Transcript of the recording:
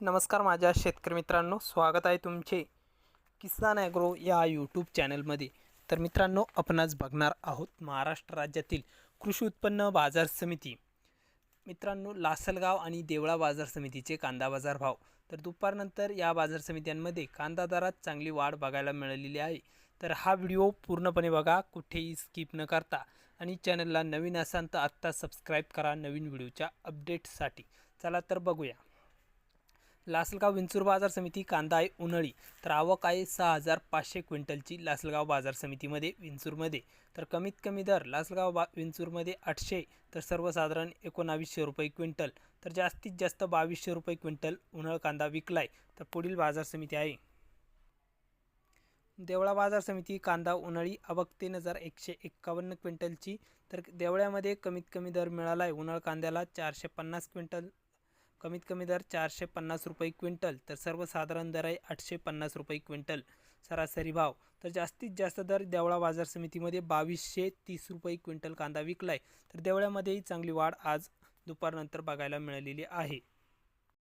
नमस्कार माझ्या शेतकरी मित्रांनो स्वागत आहे तुमचे किसान ॲग्रो या यूट्यूब चॅनलमध्ये. तर मित्रांनो आपणच बघणार आहोत महाराष्ट्र राज्यातील कृषी उत्पन्न बाजार समिती. मित्रांनो लासलगाव आणि देवळा बाजार समितीचे कांदा बाजार भाव. तर दुपारनंतर या बाजार समित्यांमध्ये कांदा दरात चांगली वाढ बघायला मिळालेली आहे. तर हा व्हिडिओ पूर्णपणे बघा कुठेही स्किप न करता. आणि चॅनलला नवीन असाल तर आत्ता सबस्क्राईब करा नवीन व्हिडिओच्या अपडेटसाठी चला तर बघूया. लासलगाव विंचूर बाजार समिती कांदा आहे उन्हाळी. तर आवक आहे सहा हजार पाचशे क्विंटलची लासलगाव बाजार समितीमध्ये विंचूरमध्ये. तर कमीत कमी दर लासलगाव बा विंचूरमध्ये आठशे तर सर्वसाधारण एकोणावीसशे रुपये क्विंटल. तर जास्तीत जास्त बावीसशे रुपये क्विंटल उन्हाळ कांदा विकलाय. तर पुढील बाजार समिती आहे. देवळा बाजार समिती कांदा उन्हाळी आवक तीन हजार एकशे एक्कावन्न क्विंटलची. तर देवळ्यामध्ये कमीत कमी दर मिळाला आहे उन्हाळ कांद्याला चारशे पन्नास क्विंटल कमीत कमी दर चारशे पन्नास रुपये क्विंटल तर सर्वसाधारण दर आहे आठशे पन्नास रुपये क्विंटल. सरासरी भाव. तर जास्तीत जास्त दर देवळा बाजार समितीमध्ये बावीसशे तीस रुपये क्विंटल कांदा विकला आहे तर देवळ्यामध्येही चांगली वाढ आज दुपारनंतर बघायला मिळालेली आहे.